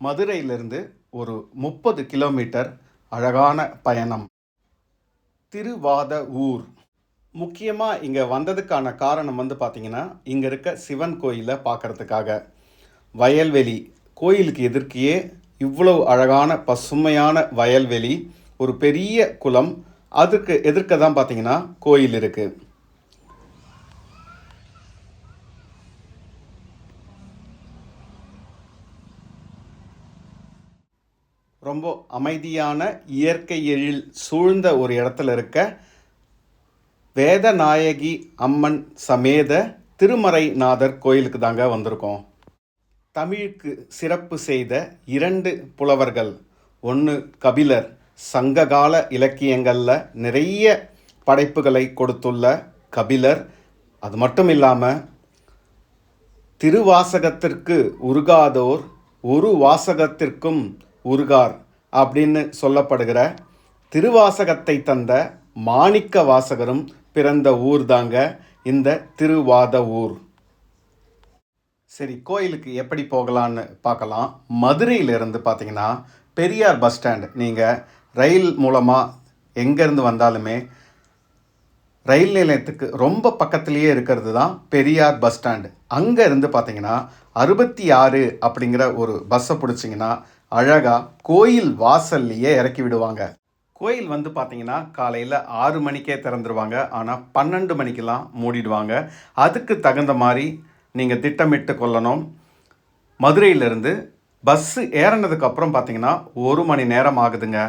மதுரையிலிருந்து ஒரு முப்பது கிலோமீட்டர் அழகான பயணம். திருவாத ஊர் முக்கியமாக இங்கே வந்ததுக்கான காரணம் வந்து பார்த்திங்கன்னா இங்கே இருக்க சிவன் கோயிலை பார்க்கறதுக்காக வயல்வெளி கோயிலுக்கு எதிர்க்கையே இவ்வளவு அழகான பசுமையான வயல்வெளி ஒரு பெரிய குளம் அதுக்கு எதிர்க்க தான் பார்த்திங்கன்னா கோயில் இருக்குது ரொம்ப அமைதியான இயற்கை எழில் சூழ்ந்த ஒரு இடத்துல இருக்க வேதநாயகி அம்மன் சமேத திருமறைநாதர் கோயிலுக்கு தாங்க வந்திருக்கோம். தமிழுக்கு சிறப்பு செய்த இரண்டு புலவர்கள் ஒன்று கபிலர். சங்ககால இலக்கியங்களில் நிறைய படைப்புகளை கொடுத்துள்ள கபிலர். அது மட்டும் இல்லாமல் திருவாசகத்திற்கு உருகாதோர் ஒரு வாசகத்திற்கும் உருகார் அப்படின்னு சொல்லப்படுகிற திருவாசகத்தை தந்த மாணிக்க வாசகரும் பிறந்த ஊர் தாங்க இந்த திருவாத ஊர். சரி கோயிலுக்கு எப்படி போகலான்னு பார்க்கலாம். மதுரையிலிருந்து பார்த்தீங்கன்னா பெரியார் பஸ் ஸ்டாண்டு. நீங்கள் ரயில் மூலமாக எங்கேருந்து வந்தாலுமே ரயில் நிலையத்துக்கு ரொம்ப பக்கத்துலேயே இருக்கிறது தான் பெரியார் பஸ் ஸ்டாண்டு. அங்கே இருந்து பார்த்தீங்கன்னா அறுபத்தி ஆறு அப்படிங்கிற ஒரு பஸ்ஸை பிடிச்சிங்கன்னா அழகாக கோயில் வாசல்லையே இறக்கி விடுவாங்க. கோயில் வந்து பார்த்தீங்கன்னா காலையில் ஆறு மணிக்கே திறந்துருவாங்க. ஆனால் பன்னெண்டு மணிக்கெலாம் மூடிடுவாங்க. அதுக்கு தகுந்த மாதிரி நீங்கள் திட்டமிட்டு கொள்ளணும். மதுரையிலேருந்து பஸ்ஸு ஏறினதுக்கப்புறம் பார்த்தீங்கன்னா ஒரு மணி நேரம் ஆகுதுங்க.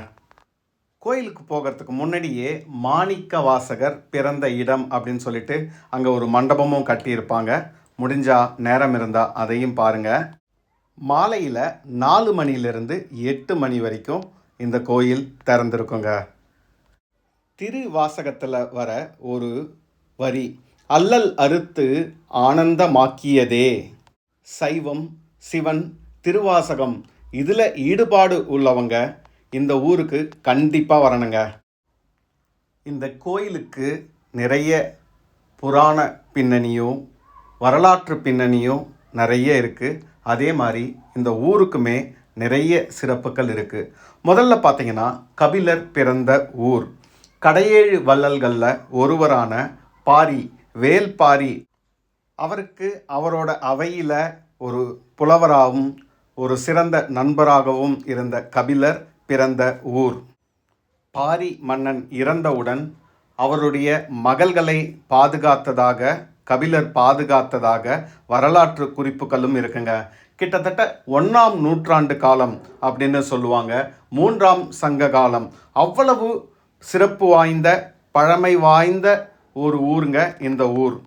கோயிலுக்கு போகிறதுக்கு முன்னாடியே மாணிக்க வாசகர் பிறந்த இடம் அப்படின்னு சொல்லிட்டு அங்கே ஒரு மண்டபமும் கட்டியிருப்பாங்க. முடிஞ்சால் நேரம் இருந்தால் அதையும் பாருங்கள் மாலையில் நாலு மணிலிருந்து எட்டு மணி வரைக்கும் இந்த கோயில் திறந்திருக்குங்க. திருவாசகத்தில் வர ஒரு வரி அல்லல் அறுத்து ஆனந்தமாக்கியதே. சைவம் சிவன் திருவாசகம் இதில் ஈடுபாடு உள்ளவங்க இந்த ஊருக்கு கண்டிப்பாக வரணுங்க. இந்த கோயிலுக்கு நிறைய புராண பின்னணியும் வரலாற்று பின்னணியும் நிறைய இருக்குது அதே மாதிரி இந்த ஊருக்குமே நிறைய சிறப்புகள் இருக்குது முதல்ல பார்த்தீங்கன்னா கபிலர் பிறந்த ஊர். கடையேழு வள்ளல்களில் ஒருவரான பாரி வேல்பாரி அவருக்கு அவரோட அவையில் ஒரு புலவராகவும் ஒரு சிறந்த நண்பராகவும் இருந்த கபிலர் பிறந்த ஊர். பாரி மன்னன் இறந்தவுடன் அவருடைய மகள்களை பாதுகாத்ததாக கபிலர் பாதுகாத்ததாக வரலாற்று குறிப்புகளும் இருக்குங்க. கிட்டத்தட்ட ஒன்றாம் நூற்றாண்டு காலம் அப்படின்னு சொல்லுவாங்க. மூன்றாம் சங்க காலம். அவ்வளவு சிறப்பு வாய்ந்த பழமை வாய்ந்த ஒரு ஊருங்க இந்த ஊர்.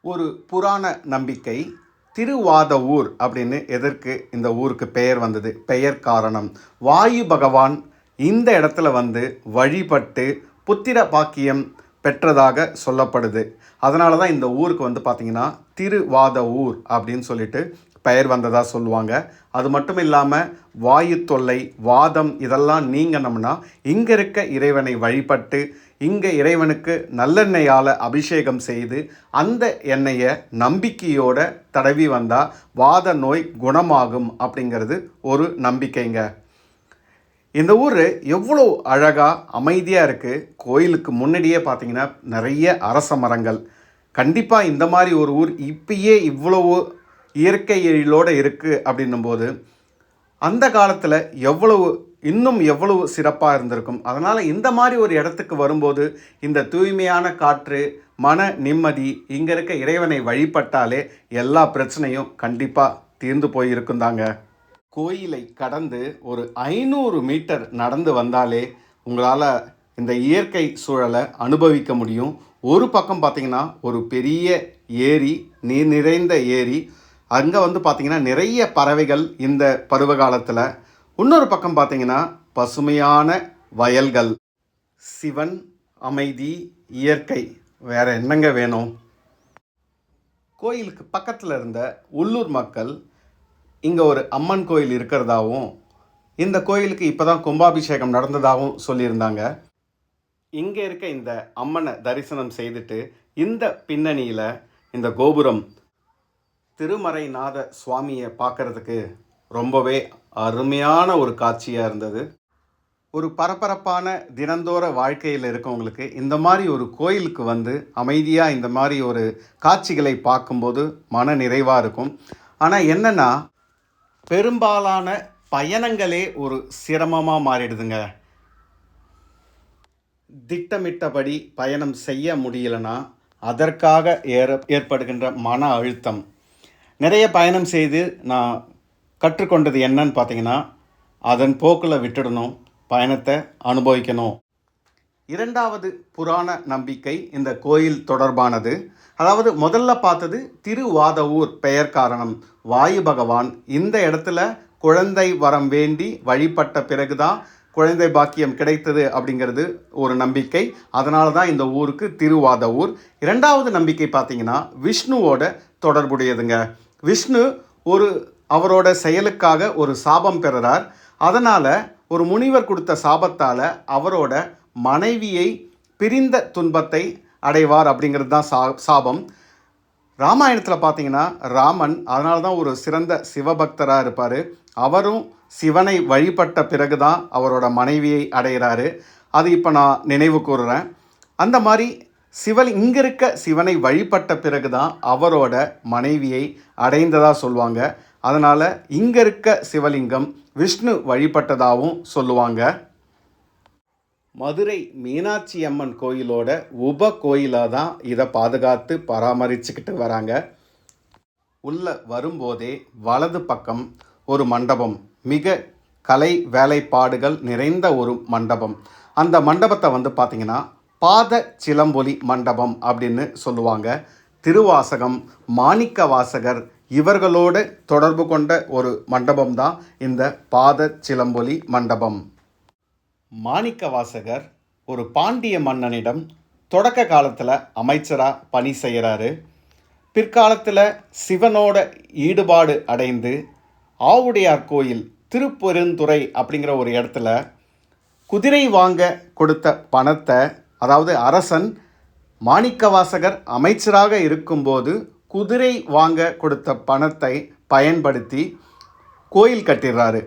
ஒரு புராண நம்பிக்கை திருவாத ஊர் அப்படின்னு எதற்கு இந்த ஊருக்கு பெயர் வந்தது? பெயர் காரணம் வாயு பகவான் இந்த இடத்துல வந்து வழிபட்டு புத்திர பாக்கியம் பெற்றதாக சொல்லப்படுது. அதனால தான் இந்த ஊருக்கு வந்து பார்த்திங்கன்னா திருவாத ஊர் அப்படின்னு சொல்லிட்டு பெயர் வந்ததாக சொல்லுவாங்க. அது மட்டும் இல்லாமல் வாயு தொல்லை வாதம் இதெல்லாம் நீங்கினோம்னா இங்கே இருக்க இறைவனை வழிபட்டு இங்கே இறைவனுக்கு நல்லெண்ணெயால் அபிஷேகம் செய்து அந்த எண்ணெயை நம்பிக்கையோடு தடவி வந்தால் வாத நோய் குணமாகும் அப்படிங்கிறது ஒரு நம்பிக்கைங்க. இந்த ஊர் எவ்வளோ அழகாக அமைதியாக இருக்குது கோயிலுக்கு முன்னாடியே பார்த்தீங்கன்னா நிறைய அரச மரங்கள். கண்டிப்பாக இந்த மாதிரி ஒரு ஊர் இப்பயே இவ்வளவு இயற்கை எழிலோடு இருக்குது அப்படின்னும்போது அந்த காலத்தில் எவ்வளவு இன்னும் எவ்வளவு சிறப்பாக இருந்திருக்கும். அதனால் இந்த மாதிரி ஒரு இடத்துக்கு வரும்போது இந்த தூய்மையான காற்று மன நிம்மதி இங்கே இருக்க இறைவனை வழிபட்டாலே எல்லா பிரச்சனையும் கண்டிப்பாக தீர்ந்து போயிருக்குந்தாங்க கோயிலை கடந்து ஒரு ஐநூறு மீட்டர் நடந்து வந்தாலே உங்களால் இந்த இயற்கை சூழலை அனுபவிக்க முடியும். ஒரு பக்கம் பார்த்தீங்கன்னா ஒரு பெரிய ஏரி நீர் நிறைந்த ஏரி. அங்கே வந்து பார்த்திங்கன்னா நிறைய பறவைகள் இந்த பருவ காலத்தில் இன்னொரு பக்கம் பார்த்திங்கன்னா பசுமையான வயல்கள். சிவன் அமைதி இயற்கை. வேறு என்னங்க வேணும்? கோயிலுக்கு பக்கத்தில் இருந்த உள்ளூர் மக்கள் இங்கே ஒரு அம்மன் கோயில் இருக்கிறதாவும் இந்த கோயிலுக்கு இப்போ தான் கும்பாபிஷேகம் நடந்ததாகவும் சொல்லியிருந்தாங்க. இங்கே இருக்க இந்த அம்மனை தரிசனம் செய்துட்டு இந்த பின்னணியில் இந்த கோபுரம் திருமறைநாத சுவாமியை பார்க்கறதுக்கு ரொம்பவே அருமையான ஒரு காட்சியாக இருந்தது. ஒரு பரபரப்பான தினந்தோற வாழ்க்கையில் இருக்கவங்களுக்கு இந்த மாதிரி ஒரு கோயிலுக்கு வந்து அமைதியாக இந்த மாதிரி ஒரு காட்சிகளை பார்க்கும்போது மன நிறைவாக இருக்கும். ஆனால் என்னென்னா பெரும்பாலான பயணங்களே ஒரு சிரமமாக மாறிடுதுங்க. திட்டமிட்டபடி பயணம் செய்ய முடியலனா அதற்காக ஏற ஏற்படுகின்ற மன அழுத்தம். நிறைய பயணம் செய்து நான் கற்றுக்கொண்டது என்னன்னு பார்த்தீங்கன்னா அதன் போக்கில் விட்டுடணும் பயணத்தை அனுபவிக்கணும். இரண்டாவது புராண நம்பிக்கை இந்த கோயில் தொடர்பானது. அதாவது முதல்ல பார்த்தது திருவாதவூர் பெயர் காரணம். வாயு பகவான் இந்த இடத்துல குழந்தை வரம் வேண்டி வழிபட்ட பிறகுதான் குழந்தை பாக்கியம் கிடைத்தது அப்படிங்கிறது ஒரு நம்பிக்கை. அதனால தான் இந்த ஊருக்கு திருவாத ஊர் இரண்டாவது நம்பிக்கை பார்த்தீங்கன்னா விஷ்ணுவோட தொடர்புடையதுங்க. விஷ்ணு ஒரு அவரோட செயலுக்காக ஒரு சாபம் பெறுறார். அதனால் ஒரு முனிவர் கொடுத்த சாபத்தால் அவரோட மனைவியை பிரிந்த துன்பத்தை அடைவார் அப்படிங்கிறது தான் சா சாபம். ராமாயணத்தில் பார்த்தீங்கன்னா ராமன் அதனால தான் ஒரு சிறந்த சிவபக்தராக இருப்பார். அவரும் சிவனை வழிபட்ட பிறகு தான் அவரோட மனைவியை அடைகிறாரு. அது இப்போ நான் நினைவு கூறுறேன். அந்த மாதிரி சிவன் இங்கே இருக்க சிவனை வழிபட்ட பிறகு தான் அவரோட மனைவியை அடைந்ததாக சொல்லுவாங்க. அதனால் இங்கே இருக்க சிவலிங்கம் விஷ்ணு வழிபட்டதாகவும் சொல்லுவாங்க. மதுரை மீனாட்சி அம்மன் கோயிலோட உப கோயிலாக தான் இதை பாதுகாத்து பராமரிச்சுக்கிட்டு வராங்க. உள்ள வரும்போதே வலது பக்கம் ஒரு மண்டபம் மிக கலை வேலைப்பாடுகள் நிறைந்த ஒரு மண்டபம். அந்த மண்டபத்தை வந்து பார்த்திங்கன்னா பாத சிலம்பொலி மண்டபம் அப்படின்னு சொல்லுவாங்க. திருவாசகம் மாணிக்க வாசகர் இவர்களோடு தொடர்பு கொண்ட ஒரு மண்டபம் தான் இந்த பாத சிலம்பொலி மண்டபம். மாணிக்க வாசகர் ஒரு பாண்டிய மன்னனிடம் தொடக்க காலத்தில் அமைச்சராக பணி செய்கிறாரு பிற்காலத்தில் சிவனோட ஈடுபாடு அடைந்து ஆவுடையார் கோயில் திருப்பெருந்துறை அப்படிங்கிற ஒரு இடத்துல குதிரை வாங்க கொடுத்த பணத்தை அதாவது அரசன் மாணிக்கவாசகர் அமைச்சராக இருக்கும்போது குதிரை வாங்க கொடுத்த பணத்தை பயன்படுத்தி கோயில் கட்டிடுறாரு.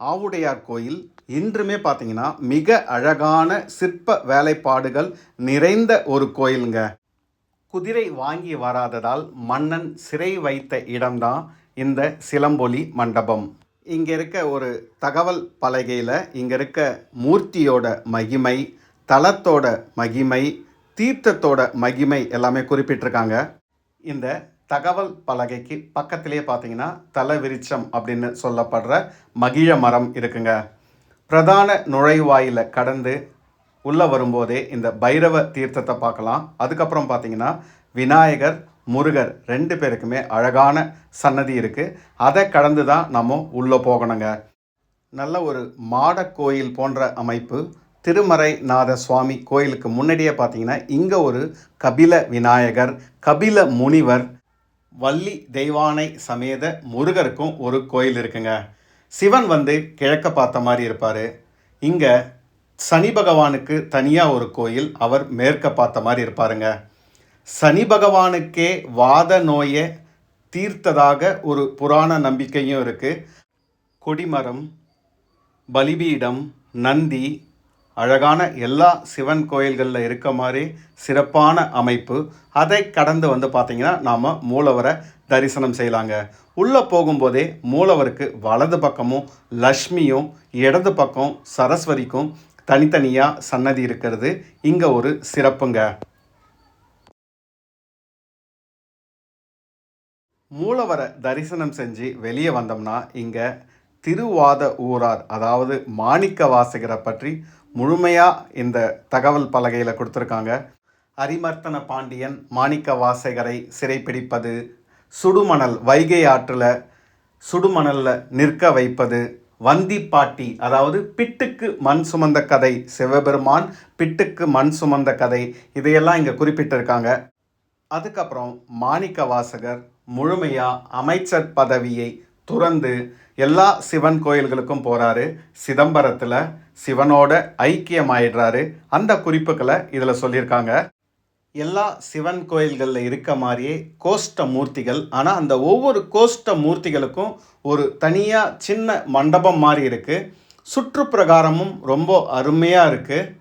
ஆவுடையார் கோயில் இன்றுமே பார்த்தீங்கன்னா மிக அழகான சிற்ப வேலைப்பாடுகள் நிறைந்த ஒரு கோயிலுங்க. குதிரை வாங்கி வராததால் மன்னன் சிறை வைத்த இடம்தான் இந்த சிலம்பொலி மண்டபம். இங்கே இருக்க ஒரு தகவல் பலகையில் இங்கே இருக்க மூர்த்தியோட மகிமை தளத்தோட மகிமை தீர்த்தத்தோட மகிமை எல்லாமே குறிப்பிட்டிருக்காங்க. இந்த தகவல் பலகைக்கு பக்கத்திலே பார்த்தீங்கன்னா தலவிரிட்சம் அப்படின்னு சொல்லப்படுற மகிழ மரம் இருக்குங்க. பிரதான நுழைவாயில கடந்து உள்ளே வரும்போதே இந்த பைரவ தீர்த்தத்தை பார்க்கலாம். அதுக்கப்புறம் பார்த்தீங்கன்னா விநாயகர் முருகர் ரெண்டு பேருக்குமே அழகான சன்னதி இருக்குது அதை கடந்து தான் நம்ம உள்ளே போகணுங்க. நல்ல ஒரு மாட கோயில் போன்ற அமைப்பு. திருமறைநாத சுவாமி கோயிலுக்கு முன்னாடியே பார்த்தீங்கன்னா இங்கே ஒரு கபில விநாயகர் கபில முனிவர் வள்ளி தெய்வானை சமேத முருகருக்கும் ஒரு கோயில் இருக்குங்க. சிவன் வந்து கிழக்க பார்த்த மாதிரி இருப்பார். இங்கே சனி பகவானுக்கு தனியாக ஒரு கோயில் அவர் மேற்க பார்த்த மாதிரி இருப்பாருங்க. சனி பகவானுக்கே வாத நோயை தீர்த்ததாக ஒரு புராண நம்பிக்கையும் இருக்குது கொடிமரம் பலிபீடம் நந்தி அழகான எல்லா சிவன் கோயில்களில் இருக்க மாதிரி சிறப்பான அமைப்பு. அதை கடந்து வந்து பார்த்திங்கன்னா நாம் மூலவரை தரிசனம் செய்யலாங்க. உள்ளே போகும்போதே மூலவருக்கு வலது பக்கமும் லக்ஷ்மியும் இடது பக்கம் சரஸ்வதிக்கும் தனித்தனியாக சன்னதி இருக்கிறது. இங்கே ஒரு சிறப்புங்க. மூலவரை தரிசனம் செஞ்சு வெளியே வந்தோம்னா இங்கே திருவாத ஊரார் அதாவது மாணிக்க வாசகரை பற்றி முழுமையாக இந்த தகவல் பலகையில் கொடுத்துருக்காங்க. அரிமர்த்தன பாண்டியன் மாணிக்க வாசகரை சிறைப்பிடிப்பது சுடுமணல் வைகை ஆற்றில் சுடுமணலில் நிற்க வைப்பது வந்திப்பாட்டி அதாவது பிட்டுக்கு மண் சுமந்த கதை சிவபெருமான் பிட்டுக்கு மண் சுமந்த கதை இதையெல்லாம் இங்கே குறிப்பிட்டிருக்காங்க. அதுக்கப்புறம் மாணிக்க வாசகர் முழுமையாக அமைச்சர் பதவியை துறந்து எல்லா சிவன் கோயில்களுக்கும் போகிறாரு சிதம்பரத்தில் சிவனோட ஐக்கியமாயிடுறாரு. அந்த குறிப்புகளை இதில் சொல்லியிருக்காங்க. எல்லா சிவன் கோயில்களில் இருக்க மாதிரியே கோஷ்ட மூர்த்திகள். ஆனால் அந்த ஒவ்வொரு கோஷ்ட மூர்த்திகளுக்கும் ஒரு தனியாக சின்ன மண்டபம் மாதிரி இருக்குது சுற்றுப்பிரகாரமும் ரொம்ப அருமையாக இருக்குது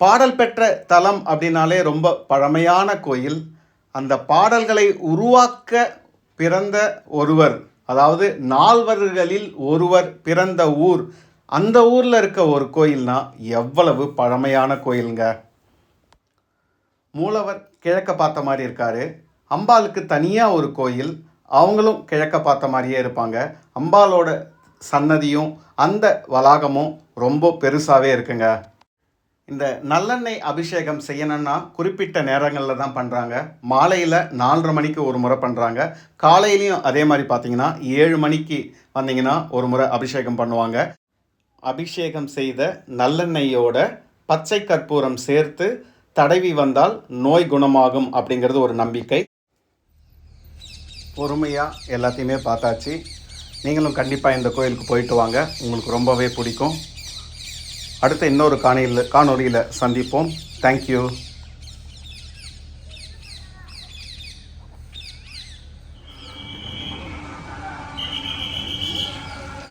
பாடல் பெற்ற தலம் அப்படின்னாலே ரொம்ப பழமையான கோயில். அந்த பாடல்களை உருவாக்க பிறந்த ஒருவர் அதாவது நால்வர்களில் ஒருவர் பிறந்த ஊர். அந்த ஊரில் இருக்க ஒரு கோயில்னா எவ்வளவு பழமையான கோயிலுங்க? மூலவர் கிழக்க பார்த்த மாதிரி இருக்காரு. அம்பாளுக்கு தனியாக ஒரு கோயில். அவங்களும் கிழக்க பார்த்த மாதிரியே இருப்பாங்க. அம்பாளோட சன்னதியும் அந்த வளாகமும் ரொம்ப பெருசாகவே இருக்குங்க. இந்த நல்லெண்ணெய் அபிஷேகம் செய்யணும்னா குறிப்பிட்ட நேரங்களில் தான் பண்ணுறாங்க மாலையில் நாலரை மணிக்கு ஒரு முறை பண்ணுறாங்க காலையிலையும் அதே மாதிரி பார்த்தீங்கன்னா ஏழு மணிக்கு வந்தீங்கன்னா ஒரு முறை அபிஷேகம் பண்ணுவாங்க. அபிஷேகம் செய்த நல்லெண்ணெயோட பச்சை கற்பூரம் சேர்த்து தடவி வந்தால் நோய் குணமாகும் அப்படிங்கிறது ஒரு நம்பிக்கை. பொறுமையாக எல்லாத்தையுமே பார்த்தாச்சு. நீங்களும் கண்டிப்பாக இந்த கோயிலுக்கு போயிட்டு வாங்க. உங்களுக்கு ரொம்பவே பிடிக்கும். அடுத்த இன்னொரு காணியில் காணொலியில் சந்திப்போம். தேங்க்யூ